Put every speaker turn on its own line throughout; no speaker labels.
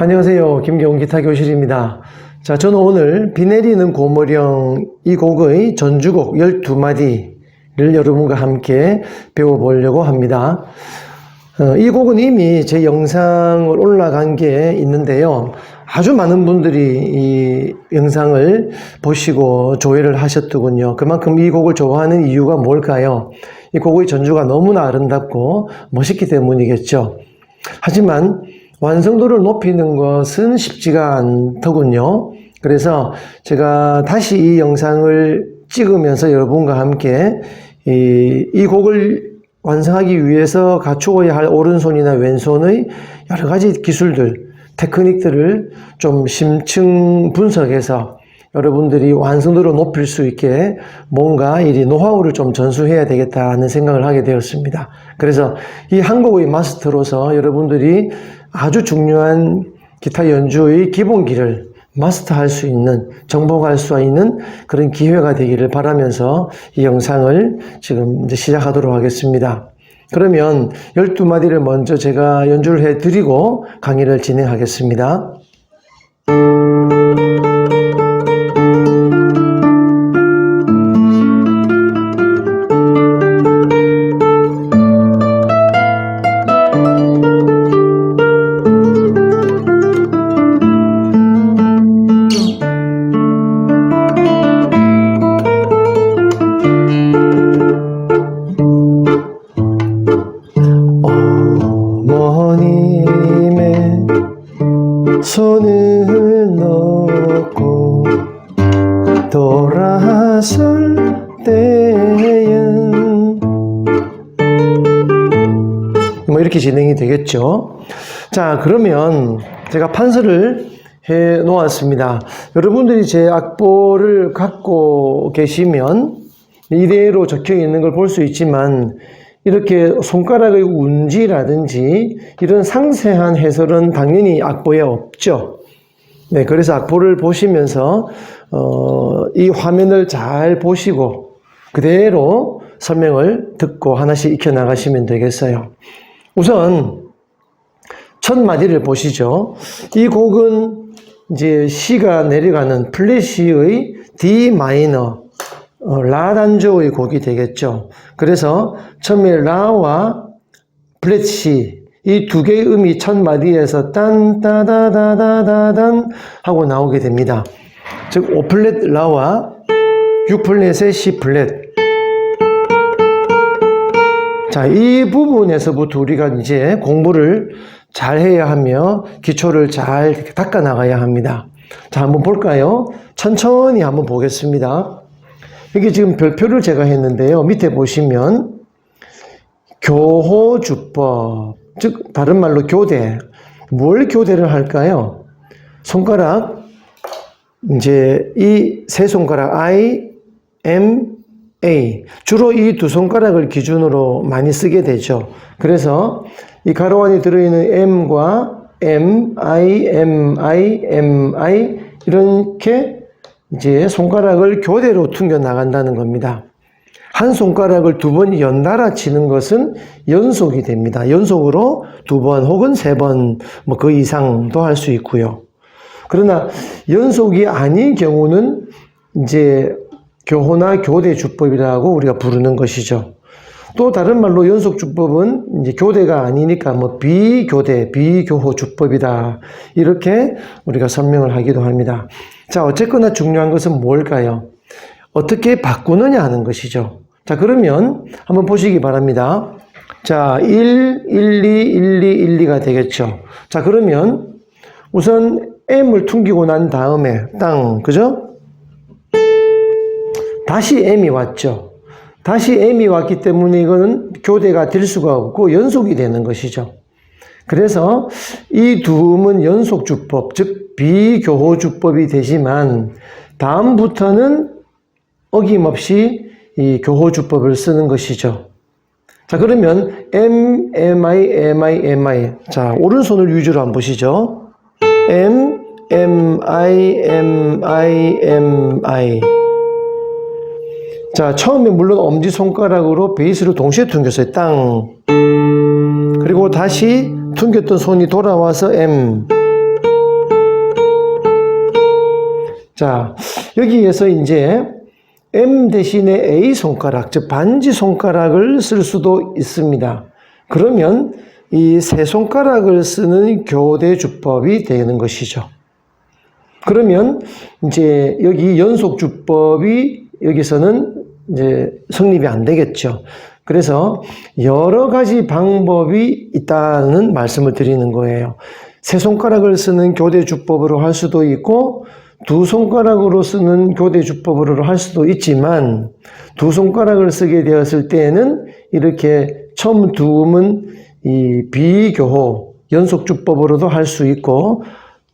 안녕하세요. 김경훈 기타 교실입니다. 자, 저는 오늘 비 내리는 고모령 이 곡의 전주곡 12마디를 여러분과 함께 배워보려고 합니다. 어, 이 곡은 이미 제 영상을 올라간 게 있는데요. 아주 많은 분들이 이 영상을 보시고 조회를 하셨더군요. 그만큼 이 곡을 좋아하는 이유가 뭘까요? 이 곡의 전주가 너무나 아름답고 멋있기 때문이겠죠. 하지만 완성도를 높이는 것은 쉽지가 않더군요. 그래서 제가 다시 이 영상을 찍으면서 여러분과 함께 이, 이 곡을 완성하기 위해서 갖추어야 할 오른손이나 왼손의 여러 가지 기술들, 테크닉들을 좀 심층 분석해서 여러분들이 완성도를 높일 수 있게 뭔가 이 노하우를 좀 전수해야 되겠다는 생각을 하게 되었습니다. 그래서 이 한국의 마스터로서 여러분들이 아주 중요한 기타 연주의 기본기를 마스터할 수 있는, 정복할 수 있는 그런 기회가 되기를 바라면서 이 영상을 지금 이제 시작하도록 하겠습니다. 그러면 12마디를 먼저 제가 연주를 해 드리고 강의를 진행하겠습니다. 이렇게 진행이 되겠죠. 자, 그러면 제가 판서를 해 놓았습니다. 여러분들이 제 악보를 갖고 계시면 이대로 적혀 있는 걸 볼 수 있지만 이렇게 손가락의 운지라든지 이런 상세한 해설은 당연히 악보에 없죠. 네, 그래서 악보를 보시면서 어, 이 화면을 잘 보시고 그대로 설명을 듣고 하나씩 익혀 나가시면 되겠어요. 우선 첫 마디를 보시죠. 이 곡은 이제 시가 내려가는 플래시의 D 마이너 어, 라 단조의 곡이 되겠죠. 그래서 처음에 라와 플랫시 이 두 개의 음이 첫 마디에서 딴 따다다다다단 하고 나오게 됩니다. 즉 5플랫 라와 6플랫의 C 플랫 자, 이 부분에서부터 우리가 이제 공부를 잘 해야 하며 기초를 잘 닦아 나가야 합니다. 자, 한번 볼까요? 천천히 한번 보겠습니다. 여기 지금 별표를 제가 했는데요. 밑에 보시면 교호주법, 즉 다른 말로 교대. 뭘 교대를 할까요? 손가락 이제 이 세 손가락 I, M, A 주로 이 두 손가락을 기준으로 많이 쓰게 되죠. 그래서 이 가로 안에 들어있는 M과 M, I, M, I, M, I 이렇게 이제 손가락을 교대로 튕겨 나간다는 겁니다. 한 손가락을 두 번 연달아 치는 것은 연속이 됩니다. 연속으로 두 번 혹은 세 번, 뭐 그 이상도 할 수 있고요. 그러나 연속이 아닌 경우는 이제 교호나 교대 주법이라고 우리가 부르는 것이죠. 또 다른 말로 연속 주법은 이제 교대가 아니니까 뭐 비교대, 비교호 주법이다. 이렇게 우리가 설명을 하기도 합니다. 자, 어쨌거나 중요한 것은 뭘까요? 어떻게 바꾸느냐 하는 것이죠. 자, 그러면 한번 보시기 바랍니다. 자, 1, 1, 2, 1, 2, 1, 2가 되겠죠. 자, 그러면 우선 M을 퉁기고 난 다음에 땅, 그죠? 다시 M이 왔죠. 다시 M이 왔기 때문에 이거는 교대가 될 수가 없고 연속이 되는 것이죠. 그래서 이 두 음은 연속주법, 즉 비교호주법이 되지만 다음부터는 어김없이 이 교호주법을 쓰는 것이죠. 자 그러면 M, M, I, M, I, M, I 자 오른손을 위주로 한번 보시죠. M, M, I, M, I, M, I 자, 처음에 물론 엄지손가락으로 베이스를 동시에 튕겼어요. 땅. 그리고 다시 튕겼던 손이 돌아와서 M. 자, 여기에서 이제 M 대신에 A 손가락, 즉 반지 손가락을 쓸 수도 있습니다. 그러면 이 세 손가락을 쓰는 교대 주법이 되는 것이죠. 그러면 이제 여기 연속 주법이 여기서는 이제 성립이 안 되겠죠. 그래서 여러 가지 방법이 있다는 말씀을 드리는 거예요. 세 손가락을 쓰는 교대 주법으로 할 수도 있고 두 손가락으로 쓰는 교대 주법으로 할 수도 있지만 두 손가락을 쓰게 되었을 때에는 이렇게 처음 두 음은 이 비교호 연속 주법으로도 할 수 있고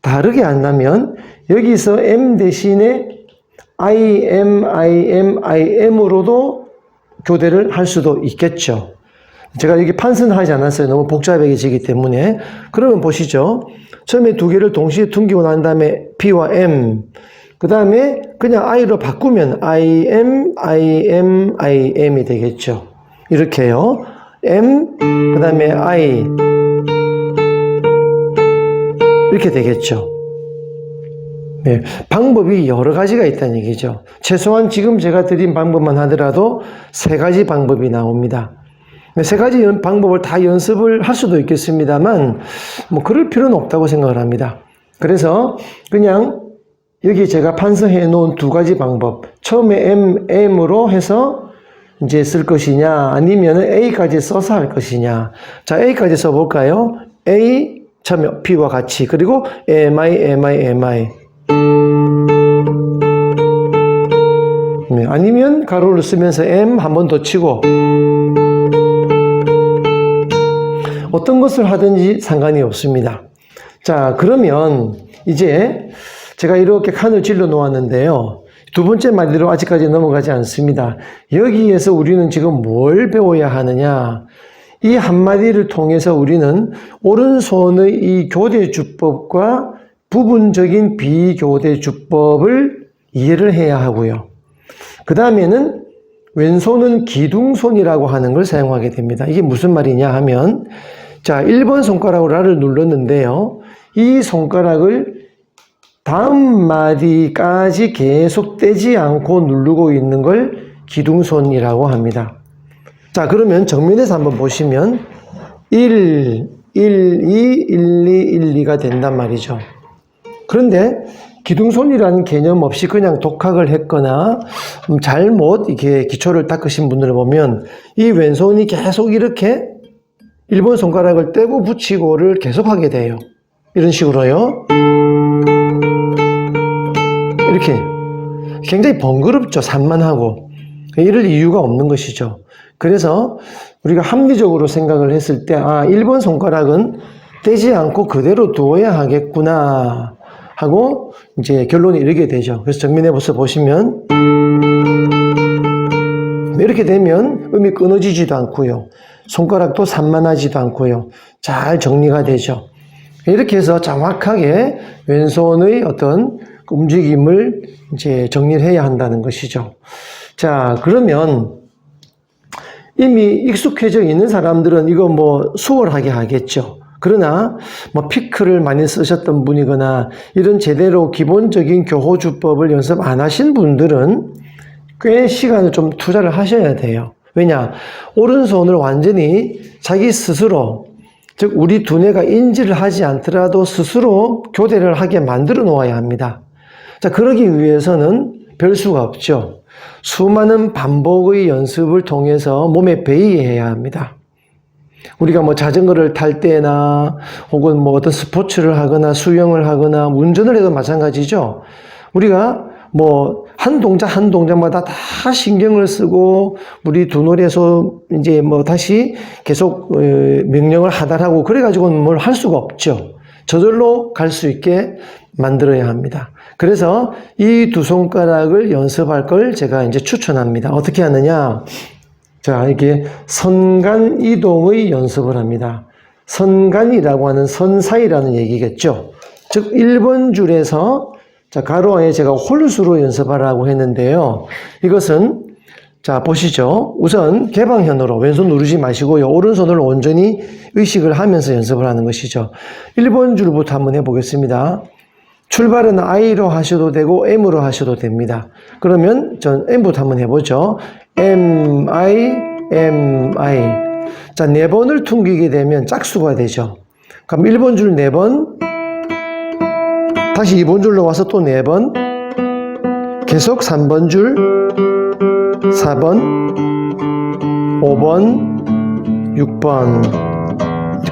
다르게 한다면 여기서 M 대신에 IM, IM, IM으로도 교대를 할 수도 있겠죠. 제가 여기 판선하지 않았어요. 너무 복잡해지기 때문에. 그러면 보시죠. 처음에 두 개를 동시에 퉁기고 난 다음에 B와 M. 그 다음에 그냥 I로 바꾸면 IM, IM, IM이 되겠죠. 이렇게요. M, 그 다음에 I. 이렇게 되겠죠. 네, 방법이 여러 가지가 있다는 얘기죠. 최소한 지금 제가 드린 방법만 하더라도 세 가지 방법이 나옵니다. 네, 세 가지 연- 방법을 다 연습을 할 수도 있겠습니다만, 뭐, 그럴 필요는 없다고 생각을 합니다. 그래서 그냥 여기 제가 판서해 놓은 두 가지 방법. 처음에 M, M으로 해서 이제 쓸 것이냐, 아니면 A까지 써서 할 것이냐. 자, A까지 써볼까요? A, 처음에 B와 같이. 그리고 MI, MI, MI. 아니면 가로를 쓰면서 M 한 번 더 치고 어떤 것을 하든지 상관이 없습니다. 자, 그러면 이제 제가 이렇게 칸을 질러 놓았는데요. 두 번째 마디로 아직까지 넘어가지 않습니다. 여기에서 우리는 지금 뭘 배워야 하느냐? 이 한마디를 통해서 우리는 오른손의 이 교대 주법과 부분적인 비교대 주법을 이해를 해야 하고요. 그 다음에는 왼손은 기둥손이라고 하는 걸 사용하게 됩니다. 이게 무슨 말이냐 하면, 자, 1번 손가락으로 라를 눌렀는데요. 이 손가락을 다음 마디까지 계속 떼지 않고 누르고 있는 걸 기둥손이라고 합니다. 자, 그러면 정면에서 한번 보시면 1, 1, 2, 1, 2, 1, 2가 된단 말이죠. 그런데 기둥손이라는 개념 없이 그냥 독학을 했거나 음, 잘못 이렇게 기초를 닦으신 분들을 보면 이 왼손이 계속 이렇게 일본 손가락을 떼고 붙이고를 계속 하게 돼요. 이런 식으로요. 이렇게 굉장히 번거롭죠. 산만하고. 이럴 이유가 없는 것이죠. 그래서 우리가 합리적으로 생각을 했을 때, 아, 1번 손가락은 떼지 않고 그대로 두어야 하겠구나. 하고 이제 결론이 이르게 되죠. 그래서 벌써 보시면 이렇게 되면 음이 끊어지지도 않고요. 손가락도 산만하지도 않고요. 잘 정리가 되죠. 이렇게 해서 정확하게 왼손의 어떤 움직임을 이제 정리를 해야 한다는 것이죠. 자, 그러면 이미 익숙해져 있는 사람들은 이거 뭐 수월하게 하겠죠. 그러나 뭐 피크를 많이 쓰셨던 분이거나 이런 제대로 기본적인 교호주법을 연습 안 하신 분들은 꽤 시간을 좀 투자를 하셔야 돼요. 왜냐? 오른손을 완전히 자기 스스로 즉 우리 두뇌가 인지를 하지 않더라도 스스로 교대를 하게 만들어 놓아야 합니다. 자, 그러기 위해서는 별 수가 없죠. 수많은 반복의 연습을 통해서 몸에 배이해야 합니다. 우리가 뭐 자전거를 탈 때나 혹은 뭐 어떤 스포츠를 하거나 수영을 하거나 운전을 해도 마찬가지죠. 우리가 뭐 한 동작 한 동작마다 다 신경을 쓰고 우리 두뇌에서 이제 뭐 다시 계속 어, 명령을 하달하고 그래가지고는 뭘 할 수가 없죠. 저절로 갈 수 있게 만들어야 합니다. 그래서 이 두 손가락을 연습할 걸 제가 이제 추천합니다. 어떻게 하느냐? 자, 이게 선간 이동의 연습을 합니다. 선간이라고 하는 선사이라는 얘기겠죠. 즉, 1번 줄에서 자, 가로에 제가 홀수로 연습하라고 했는데요. 이것은 자, 보시죠. 우선 개방현으로 왼손 누르지 마시고요. 오른손을 온전히 의식을 하면서 연습을 하는 것이죠. 1번 줄부터 한번 해보겠습니다. 출발은 I로 하셔도 되고 M으로 하셔도 됩니다. 그러면 전 M부터 한번 해보죠. M, I, M, I. 자, 네 번을 퉁기게 되면 짝수가 되죠. 그럼 1번 줄 4번, 다시 2번 줄로 와서 또 4번, 계속 3번 줄, 4번, 5번, 6번.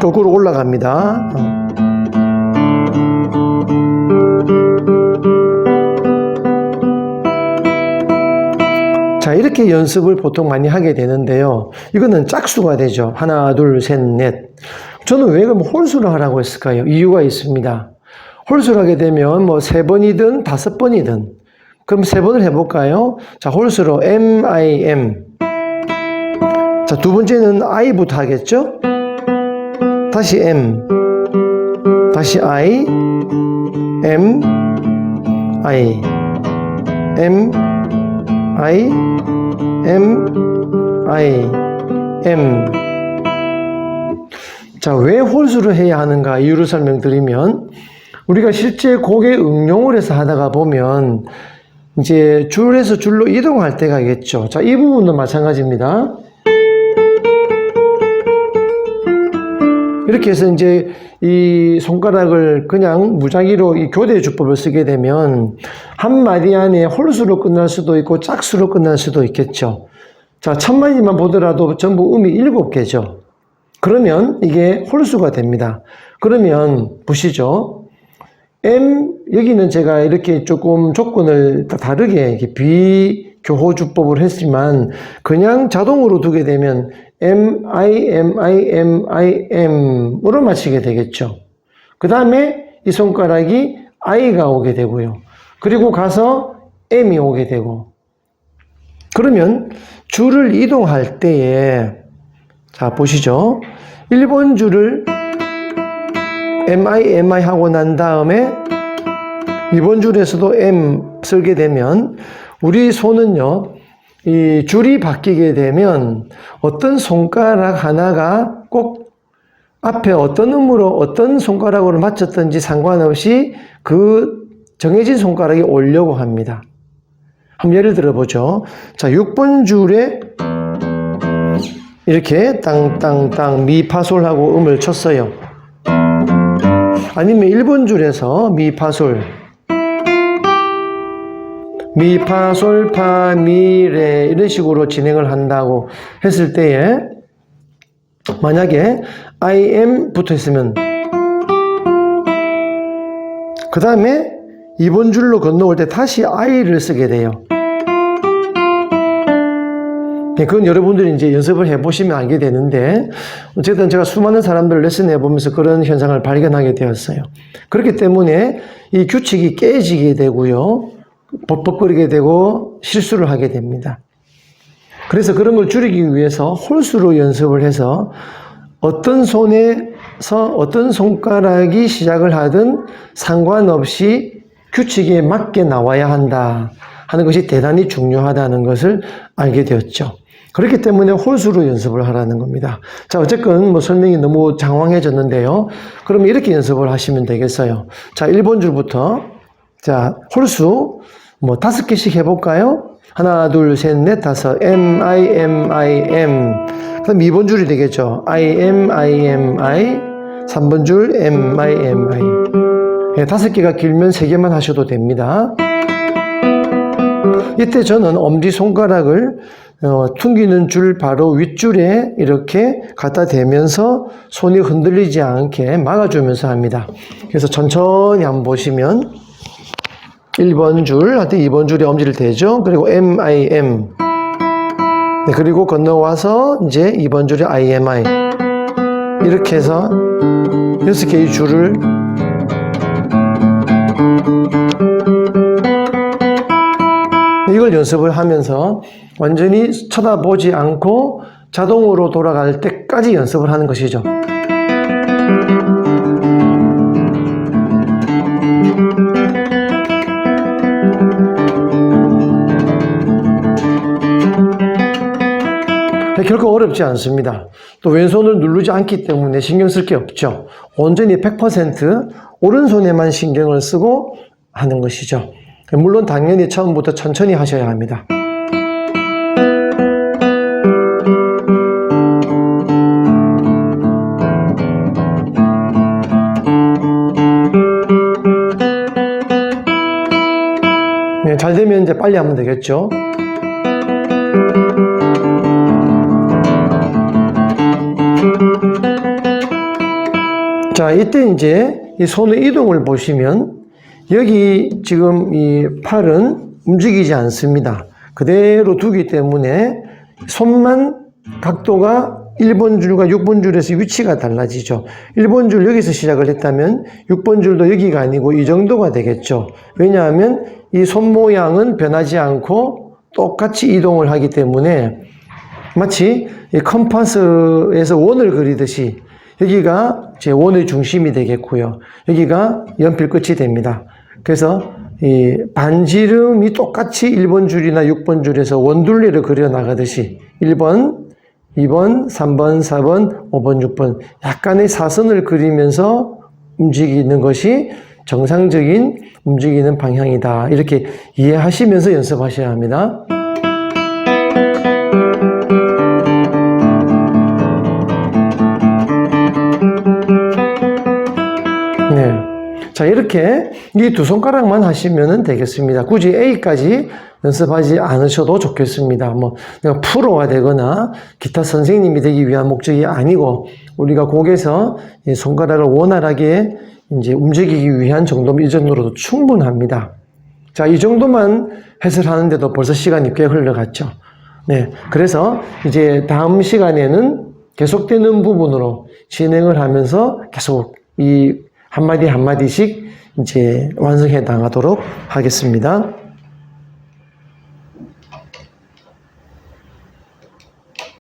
거꾸로 올라갑니다. 자, 이렇게 연습을 보통 많이 하게 되는데요. 이거는 짝수가 되죠. 하나, 둘, 셋, 넷. 저는 왜 그럼 홀수를 하라고 했을까요? 이유가 있습니다. 홀수를 하게 되면 뭐 세 번이든 다섯 번이든 그럼 세 번을 해볼까요? 자, 홀수로 M, I, M. 자, 두 번째는 I부터 하겠죠? 다시 M. 다시 I, M, I. M, I, M, I, M. 자, 왜 홀수를 해야 하는가 이유를 설명드리면, 우리가 실제 곡에 응용을 해서 하다가 보면, 이제 줄에서 줄로 이동할 때가 있겠죠. 자, 이 부분도 마찬가지입니다. 이렇게 해서 이제 이 손가락을 그냥 무작위로 이 교대 주법을 쓰게 되면 한 마디 안에 홀수로 끝날 수도 있고 짝수로 끝날 수도 있겠죠. 자, 첫 마디만 보더라도 전부 음이 일곱 개죠. 그러면 이게 홀수가 됩니다. 그러면 보시죠. M 여기는 제가 이렇게 조금 조건을 다 다르게 비교호주법을 했지만 그냥 자동으로 두게 되면 M I M I M I M으로 맞히게 되겠죠. 그 다음에 이 손가락이 I가 오게 되고요. 그리고 가서 M이 오게 되고 그러면 줄을 이동할 때에 자 보시죠. 1번 줄을 MI, MI 하고 난 다음에 이번 줄에서도 M 쓰게 되면 우리 손은요, 이 줄이 바뀌게 되면 어떤 손가락 하나가 꼭 앞에 어떤 음으로 어떤 손가락으로 맞췄든지 상관없이 그 정해진 손가락이 오려고 합니다. 한번 예를 들어 보죠. 자, 6번 줄에 이렇게 땅땅땅 미파솔하고 음을 쳤어요. 아니면 1번 줄에서 미파솔 미파 솔파 미레 이런 식으로 진행을 한다고 했을 때에 만약에 I am 붙어 있으면 그 다음에 2번 줄로 건너올 때 다시 I를 쓰게 돼요. 네, 그건 여러분들이 이제 연습을 해보시면 알게 되는데, 어쨌든 제가 수많은 사람들 레슨 해 보면서 그런 현상을 발견하게 되었어요. 그렇기 때문에 이 규칙이 깨지게 되고요. 벅벅거리게 되고 실수를 하게 됩니다. 그래서 그런 걸 줄이기 위해서 홀수로 연습을 해서 어떤 손에서 어떤 손가락이 시작을 하든 상관없이 규칙에 맞게 나와야 한다 하는 것이 대단히 중요하다는 것을 알게 되었죠. 그렇기 때문에 홀수로 연습을 하라는 겁니다. 자, 어쨌건 뭐 설명이 너무 장황해졌는데요. 그럼 이렇게 연습을 하시면 되겠어요. 자, 1번 줄부터 자, 홀수 뭐 다섯 개씩 해볼까요? 하나, 둘, 셋, 넷, 다섯. M, I, M, I, M. 그럼 2번 줄이 되겠죠. I, M, I, M, I. 3번 줄 M, I, M, I. 예, 다섯 개가 길면 세 개만 하셔도 됩니다. 이때 저는 엄지손가락을 어, 퉁기는 줄 바로 윗줄에 이렇게 갖다 대면서 손이 흔들리지 않게 막아주면서 합니다. 그래서 천천히 한번 보시면 1번 줄, 한테 2번 줄에 엄지를 대죠. 그리고 M, I, M. 네, 그리고 건너와서 이제 2번 줄에 I, M, I. 이렇게 해서 6개의 줄을 이걸 연습을 하면서 완전히 쳐다보지 않고 자동으로 돌아갈 때까지 연습을 하는 것이죠. 결코 어렵지 않습니다. 또 왼손을 누르지 않기 때문에 신경 쓸 게 없죠. 온전히 100% 오른손에만 신경을 쓰고 하는 것이죠. 물론 당연히 처음부터 천천히 하셔야 합니다. 네, 잘 되면 이제 빨리 하면 되겠죠. 자, 이때 이제 이 손의 이동을 보시면 여기 지금 이 팔은 움직이지 않습니다. 그대로 두기 때문에 손만 각도가 1번 줄과 6번 줄에서 위치가 달라지죠. 1번 줄 여기서 시작을 했다면 6번 줄도 여기가 아니고 이 정도가 되겠죠. 왜냐하면 이 손 모양은 변하지 않고 똑같이 이동을 하기 때문에 마치 이 컴파스에서 원을 그리듯이 여기가 제 원의 중심이 되겠고요. 여기가 연필 끝이 됩니다. 그래서 이 반지름이 똑같이 1번 줄이나 6번 줄에서 원둘레를 그려 나가듯이 1번, 2번, 3번, 4번, 5번, 6번 약간의 사선을 그리면서 움직이는 것이 정상적인 움직이는 방향이다. 이렇게 이해하시면서 연습하셔야 합니다. 자, 이렇게 이 두 손가락만 하시면 되겠습니다. 굳이 A까지 연습하지 않으셔도 좋겠습니다. 뭐, 내가 프로가 되거나 기타 선생님이 되기 위한 목적이 아니고, 우리가 곡에서 이 손가락을 원활하게 이제 움직이기 위한 정도면 이 정도로도 충분합니다. 자, 이 정도만 해설하는데도 벌써 시간이 꽤 흘러갔죠. 네. 그래서 이제 다음 시간에는 계속되는 부분으로 진행을 하면서 계속 이 한마디 한마디씩 이제 완성해 나가도록 하겠습니다.